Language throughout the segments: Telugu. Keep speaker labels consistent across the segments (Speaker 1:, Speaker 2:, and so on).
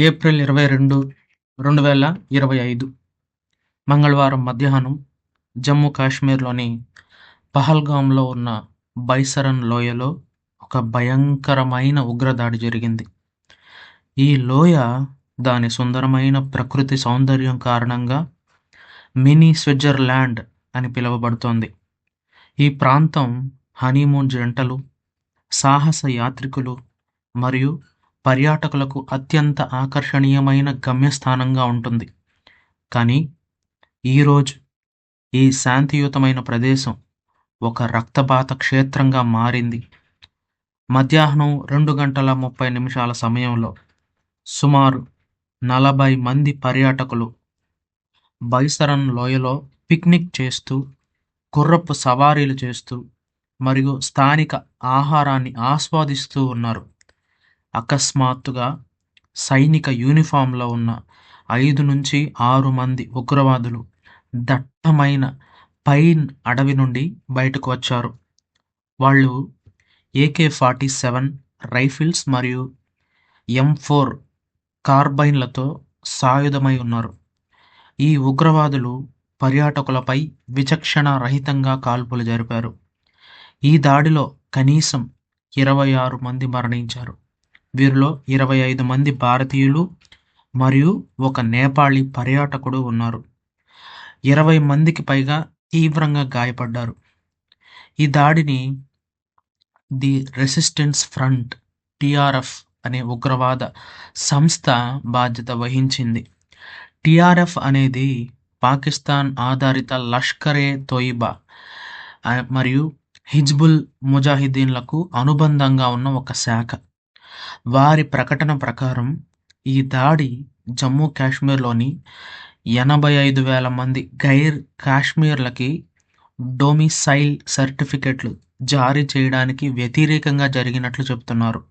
Speaker 1: ఏప్రిల్ ఇరవై రెండు రెండు వేల ఇరవై ఐదు. మంగళవారం మధ్యాహ్నం జమ్మూ కాశ్మీర్లోని పహల్గామ్లో ఉన్న బైసరన్ లోయలో ఒక భయంకరమైన ఉగ్రదాడి జరిగింది. ఈ లోయ దాని సుందరమైన ప్రకృతి సౌందర్యం కారణంగా మినీ స్విట్జర్లాండ్ అని పిలువబడుతోంది. ఈ ప్రాంతం హనీమూన్ జంటలు సాహస యాత్రికులు మరియు పర్యాటకులకు అత్యంత ఆకర్షణీయమైన గమ్యస్థానంగా ఉంటుంది. కానీ ఈరోజు ఈ శాంతియుతమైన ప్రదేశం ఒక రక్తపాత క్షేత్రంగా మారింది. మధ్యాహ్నం రెండు గంటల ముప్పై నిమిషాల సమయంలో సుమారు నలభై మంది పర్యాటకులు బైసరన్ లోయలో పిక్నిక్ చేస్తూ గుర్రపు సవారీలు చేస్తూ మరియు స్థానిక ఆహారాన్ని ఆస్వాదిస్తూ ఉన్నారు. అకస్మాత్తుగా సైనిక యూనిఫామ్లో ఉన్న ఐదు నుంచి ఆరు మంది ఉగ్రవాదులు దట్టమైన పైన్ అడవి నుండి బయటకు వచ్చారు. వాళ్ళు ఏకే ఫార్టీ సెవెన్ రైఫిల్స్ మరియు ఎం ఫోర్ కార్బైన్లతో సాయుధమై ఉన్నారు. ఈ ఉగ్రవాదులు పర్యాటకులపై విచక్షణ రహితంగా కాల్పులు జరిపారు. ఈ దాడిలో కనీసం ఇరవై ఆరు మంది మరణించారు. వీరిలో ఇరవై ఐదు మంది భారతీయులు మరియు ఒక నేపాళీ పర్యాటకుడు ఉన్నారు. ఇరవై మందికి పైగా తీవ్రంగా గాయపడ్డారు. ఈ దాడిని ది రెసిస్టెన్స్ ఫ్రంట్ టిఆర్ఎఫ్ అనే ఉగ్రవాద సంస్థ బాధ్యత వహించింది. టిఆర్ఎఫ్ అనేది పాకిస్తాన్ ఆధారిత లష్కరే తోయిబా మరియు హిజ్బుల్ ముజాహిదీన్లకు అనుబంధంగా ఉన్న ఒక శాఖ. వారి ప్రకటన ప్రకారం ఈ దాడి జమ్మూ కాశ్మీర్లోని ఎనభై ఐదు వేల మంది గైర్ కాశ్మీర్లకి డొమిసైల్ సర్టిఫికెట్లు జారీ చేయడానికి వ్యతిరేకంగా జరిగినట్లు చెప్తున్నారు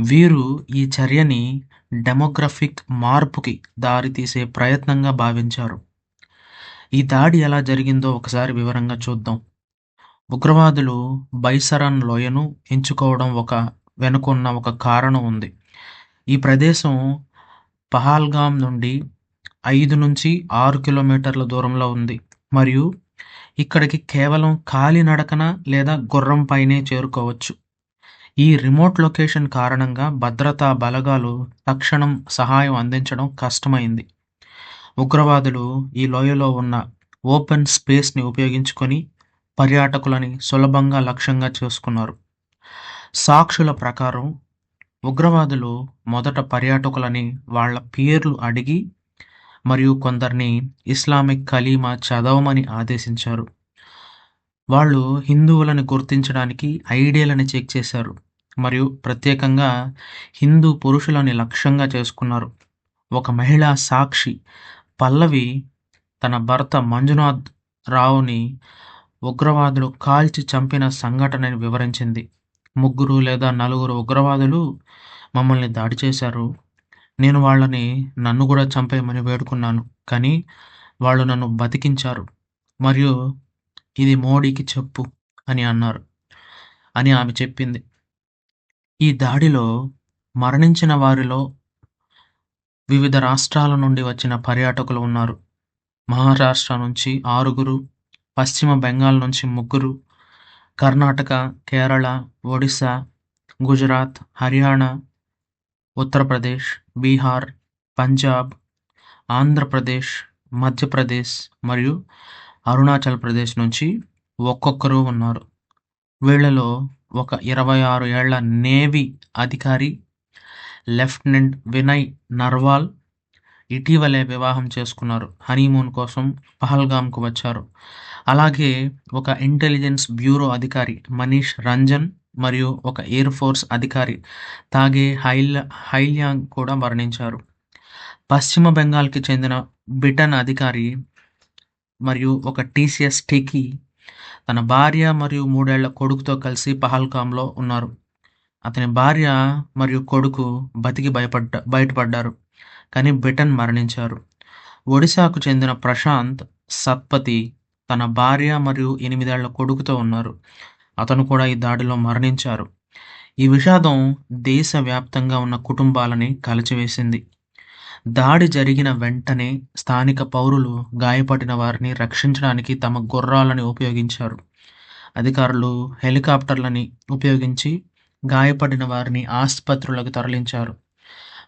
Speaker 1: వీరు ఈ చర్యని డెమోగ్రఫిక్ మార్పుకి దారితీసే ప్రయత్నంగా భావించారు. ఈ దాడి ఎలా జరిగిందో ఒకసారి వివరంగా చూద్దాం. ఉగ్రవాదులు బైసరన్ లోయను ఎంచుకోవడం ఒక వెనుకున్న ఒక కారణం ఉంది. ఈ ప్రదేశం పహాల్గామ్ నుండి ఐదు నుంచి ఆరు కిలోమీటర్ల దూరంలో ఉంది. మరియు ఇక్కడికి కేవలం కాలినడకన లేదా గుర్రం పైనే చేరుకోవచ్చు. ఈ రిమోట్ లొకేషన్ కారణంగా భద్రతా బలగాలు తక్షణం సహాయం అందించడం కష్టమైంది. ఉగ్రవాదులు ఈ లోయలో ఉన్న ఓపెన్ స్పేస్ని ఉపయోగించుకొని పర్యాటకులని సులభంగా లక్ష్యంగా చేసుకున్నారు. సాక్షుల ప్రకారం ఉగ్రవాదులు మొదట పర్యాటకులని వాళ్ళ పేర్లు అడిగి మరియు కొందరిని ఇస్లామిక్ కలీమా చదవమని ఆదేశించారు. వాళ్ళు హిందువులను గుర్తించడానికి ఐడియాలని చెక్ చేశారు మరియు ప్రత్యేకంగా హిందూ పురుషులని లక్ష్యంగా చేసుకున్నారు. ఒక మహిళా సాక్షి పల్లవి తన భర్త మంజునాథ్ రావుని ఉగ్రవాదులు కాల్చి చంపిన సంఘటనని వివరించింది. ముగ్గురు లేదా నలుగురు ఉగ్రవాదులు మమ్మల్ని దాడి చేశారు. నేను వాళ్ళని నన్ను కూడా చంపేయమని వేడుకున్నాను. కానీ వాళ్ళు నన్ను బతికించారు. మరియు ఇది మోడీకి చెప్పు అని అన్నారు. అని ఆమె చెప్పింది. ఈ దాడిలో మరణించిన వారిలో వివిధ రాష్ట్రాల నుండి వచ్చిన పర్యాటకులు ఉన్నారు. మహారాష్ట్ర నుంచి ఆరుగురు పశ్చిమ బెంగాల్ నుంచి ముగ్గురు కర్ణాటక కేరళ ఒడిశా గుజరాత్ హర్యానా ఉత్తరప్రదేశ్ బీహార్ పంజాబ్ ఆంధ్రప్రదేశ్ మధ్యప్రదేశ్ మరియు అరుణాచల్ ప్రదేశ్ నుంచి ఒక్కొక్కరు ఉన్నారు. వీళ్ళలో ఒక ఇరవై ఆరు ఏళ్ళ నేవీ అధికారి లెఫ్టినెంట్ వినయ్ నర్వాల్ ఇటీవలే వివాహం చేసుకున్నారు. హనీమూన్ కోసం పహల్గామ్కు వచ్చారు. అలాగే ఒక ఇంటెలిజెన్స్ బ్యూరో అధికారి మనీష్ రంజన్ మరియు ఒక ఎయిర్ ఫోర్స్ అధికారి తాగే హైల్ హైల్యాంగ్ కూడా మరణించారు. పశ్చిమ బెంగాల్కి చెందిన బిటన్ అధికారి మరియు ఒక టీసీఎస్ టెకీ తన భార్య మరియు మూడేళ్ళ కొడుకుతో కలిసి పహల్గామ్లో ఉన్నారు. అతని భార్య మరియు కొడుకు బతికి భయపడ్డ బయటపడ్డారు కానీ బిటన్ మరణించారు. ఒడిశాకు చెందిన ప్రశాంత్ సత్పతి తన భార్య మరియు ఎనిమిదేళ్ళ కొడుకుతో ఉన్నారు. అతను కూడా ఈ దాడిలో మరణించారు. ఈ విషాదం దేశవ్యాప్తంగా ఉన్న కుటుంబాలని కలిచివేసింది. దాడి జరిగిన వెంటనే స్థానిక పౌరులు గాయపడిన వారిని రక్షించడానికి తమ గుర్రాలని ఉపయోగించారు. అధికారులు హెలికాప్టర్లని ఉపయోగించి గాయపడిన వారిని ఆసుపత్రులకు తరలించారు.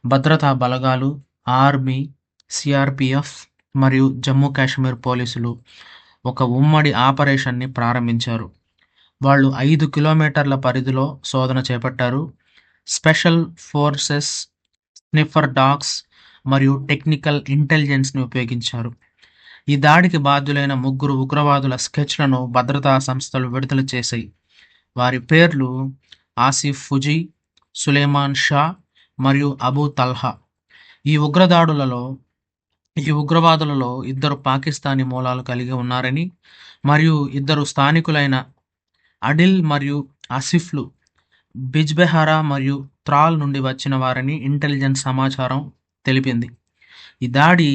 Speaker 1: భద్రతా బలగాలు ఆర్మీ సిఆర్పిఎఫ్ మరియు జమ్మూ కాశ్మీర్ పోలీసులు ఒక ఉమ్మడి ఆపరేషన్ని ప్రారంభించారు. వాళ్ళు ఐదు కిలోమీటర్ల పరిధిలో శోధన చేపట్టారు. స్పెషల్ ఫోర్సెస్ స్నిఫర్ డాగ్స్ మరియు టెక్నికల్ ఇంటెలిజెన్స్ని ఉపయోగించారు. ఈ దాడికి బాధ్యులైన ముగ్గురు ఉగ్రవాదుల స్కెచ్లను భద్రతా సంస్థలు విడుదల చేశాయి. వారి పేర్లు ఆసిఫ్ ఫుజీ సులేమాన్ షా మరియు అబూ తల్హా. ఈ ఉగ్రదాడులలో ఈ ఉగ్రవాదులలో ఇద్దరు పాకిస్తానీ మూలాలు కలిగి ఉన్నారని మరియు ఇద్దరు స్థానికులైన అడిల్ మరియు ఆసిఫ్లు బిజ్బెహారా మరియు త్రాల్ నుండి వచ్చిన వారని ఇంటెలిజెన్స్ సమాచారం తెలిపింది. ఈ దాడి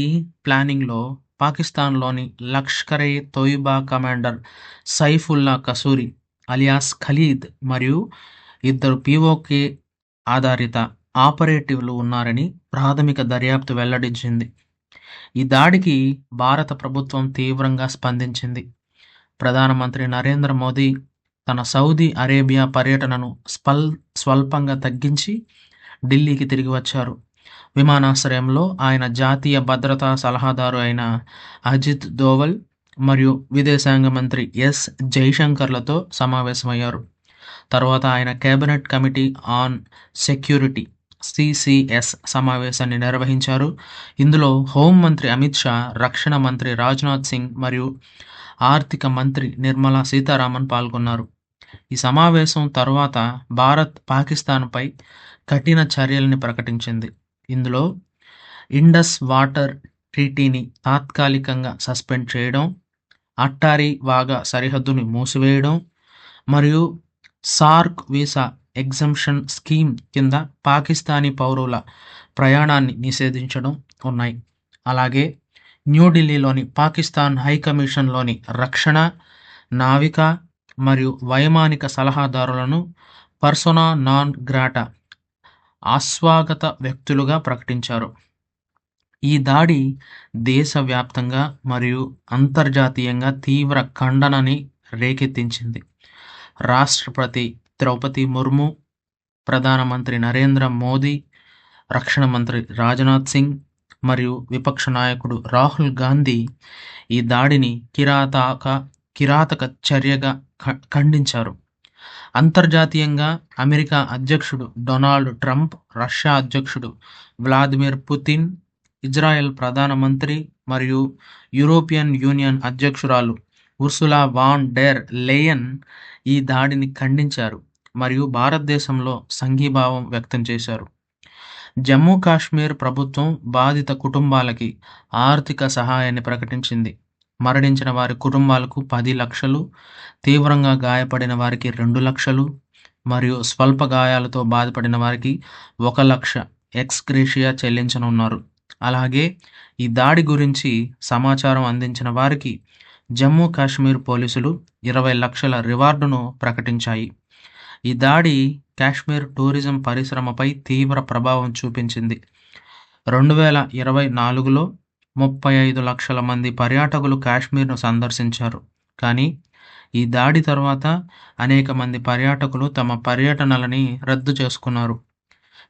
Speaker 1: ప్లానింగ్లో పాకిస్తాన్లోని లష్కరే తోయిబా కమాండర్ సైఫుల్లా కసూరి అలియాస్ ఖలీద్ మరియు ఇద్దరు పిఓకే ఆధారిత ఆపరేటివ్లు ఉన్నారని ప్రాథమిక దర్యాప్తు వెల్లడించింది. ఈ దాడికి భారత ప్రభుత్వం తీవ్రంగా స్పందించింది. ప్రధానమంత్రి నరేంద్ర మోదీ తన సౌదీ అరేబియా పర్యటనను స్పల్ స్వల్పంగా తగ్గించి ఢిల్లీకి తిరిగి వచ్చారు. విమానాశ్రయంలో ఆయన జాతీయ భద్రతా సలహాదారు అయిన అజిత్ దోవల్ మరియు విదేశాంగ మంత్రి ఎస్. జైశంకర్లతో సమావేశమయ్యారు. తర్వాత ఆయన cabinet committee on security CCS సమావేశాన్ని నిర్వహించారు. ఇందులో హోంమంత్రి అమిత్ షా రక్షణ మంత్రి రాజ్నాథ్ సింగ్ మరియు ఆర్థిక మంత్రి నిర్మలా సీతారామన్ పాల్గొన్నారు. ఈ సమావేశం తర్వాత భారత్ పాకిస్తాన్పై కఠిన చర్యల్ని ప్రకటించింది. ఇందులో ఇండస్ వాటర్ ట్రీటీని తాత్కాలికంగా సస్పెండ్ చేయడం అట్టారీ వాగా సరిహద్దుని మూసివేయడం మరియు సార్క్ వీసా ఎగ్జంప్షన్ స్కీమ్ కింద పాకిస్తానీ పౌరుల ప్రయాణాన్ని నిషేధించడం ఉన్నాయి. అలాగే న్యూఢిల్లీలోని పాకిస్తాన్ హైకమిషన్లోని రక్షణ నావిక మరియు వైమానిక సలహాదారులను పర్సోనా నాన్ గ్రాటా ఆస్వాగత వ్యక్తులుగా ప్రకటించారు. ఈ దాడి దేశవ్యాప్తంగా మరియు అంతర్జాతీయంగా తీవ్ర ఖండనని రేకెత్తించింది. రాష్ట్రపతి ద్రౌపది ముర్ము ప్రధానమంత్రి నరేంద్ర మోదీ రక్షణ మంత్రి రాజ్నాథ్ సింగ్ మరియు విపక్ష నాయకుడు రాహుల్ గాంధీ ఈ దాడిని కిరాతక కిరాతక చర్యగా ఖ- ఖండించారు. అంతర్జాతీయంగా అమెరికా అధ్యక్షుడు డొనాల్డ్ ట్రంప్ రష్యా అధ్యక్షుడు వ్లాదిమిర్ పుతిన్ ఇజ్రాయెల్ ప్రధానమంత్రి మరియు యూరోపియన్ యూనియన్ అధ్యక్షురాలు ఉర్సులా వాన్ డెర్ లేయన్ ఈ దాడిని ఖండించారు. మరియు భారతదేశంలో సంఘీభావం వ్యక్తం చేశారు. జమ్మూ కాశ్మీర్ ప్రభుత్వం బాధిత కుటుంబాలకి ఆర్థిక సహాయాన్ని ప్రకటించింది. మరణించిన వారి కుటుంబాలకు పది లక్షలు తీవ్రంగా గాయపడిన వారికి రెండు లక్షలు మరియు స్వల్ప గాయాలతో బాధపడిన వారికి ఒక లక్ష ఎక్స్గ్రేషియా చెల్లించనున్నారు. అలాగే ఈ దాడి గురించి సమాచారం అందించిన వారికి జమ్మూ కాశ్మీర్ పోలీసులు ఇరవై లక్షల రివార్డును ప్రకటించాయి. ఈ దాడి కాశ్మీర్ టూరిజం పరిశ్రమపై తీవ్ర ప్రభావం చూపించింది. రెండు వేల ఇరవై నాలుగులో ముప్పై ఐదు లక్షల మంది పర్యాటకులు కాశ్మీర్ను సందర్శించారు. కానీ ఈ దాడి తర్వాత అనేక మంది పర్యాటకులు తమ పర్యటనలని రద్దు చేసుకున్నారు.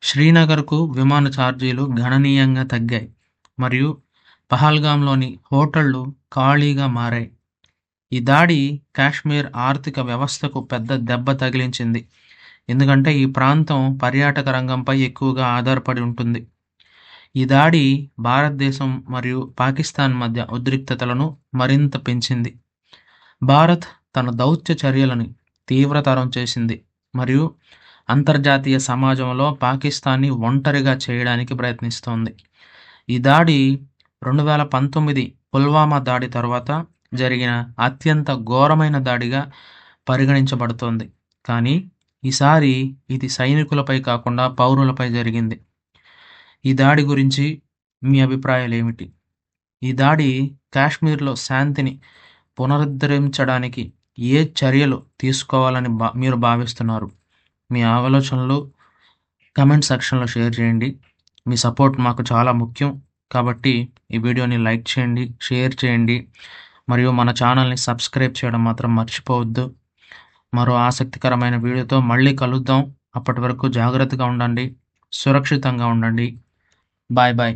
Speaker 1: శ్రీనగర్కు విమాన ఛార్జీలు గణనీయంగా తగ్గాయి. మరియు పహల్గాంలోని హోటళ్ళు ఖాళీగా మారాయి. ఈ దాడి కాశ్మీర్ ఆర్థిక వ్యవస్థకు పెద్ద దెబ్బ తగిలించింది. ఎందుకంటే ఈ ప్రాంతం పర్యాటక రంగంపై ఎక్కువగా ఆధారపడి ఉంటుంది. ఈ దాడి భారతదేశం మరియు పాకిస్తాన్ మధ్య ఉద్రిక్తతలను మరింత పెంచింది. భారత్ తన దౌత్య చర్యలను తీవ్రతరం చేసింది మరియు అంతర్జాతీయ సమాజంలో పాకిస్తాన్ని ఒంటరిగా చేయడానికి ప్రయత్నిస్తోంది. ఈ దాడి రెండు వేల పంతొమ్మిది పుల్వామా దాడి తర్వాత జరిగిన అత్యంత ఘోరమైన దాడిగా పరిగణించబడుతోంది. కానీ ఈసారి ఇది సైనికులపై కాకుండా పౌరులపై జరిగింది. ఈ దాడి గురించి మీ అభిప్రాయాలు ఏమిటి? ఈ దాడి కాశ్మీర్లో శాంతిని పునరుద్ధరించడానికి ఏ చర్యలు తీసుకోవాలని బా మీరు భావిస్తున్నారు? మీ ఆలోచనలు కమెంట్ సెక్షన్‌లో షేర్ చేయండి. మీ సపోర్ట్ మాకు చాలా ముఖ్యం. కాబట్టి ఈ వీడియోని లైక్ చేయండి, షేర్ చేయండి. మరియు మన ఛానల్‌ని సబ్స్క్రైబ్ చేయడం మాత్రం మర్చిపోవద్దు. మరో ఆసక్తికరమైన వీడియోతో మళ్ళీ కలుద్దాం. అప్పటి వరకు జాగ్రత్తగా ఉండండి. సురక్షితంగా ఉండండి. Bye bye.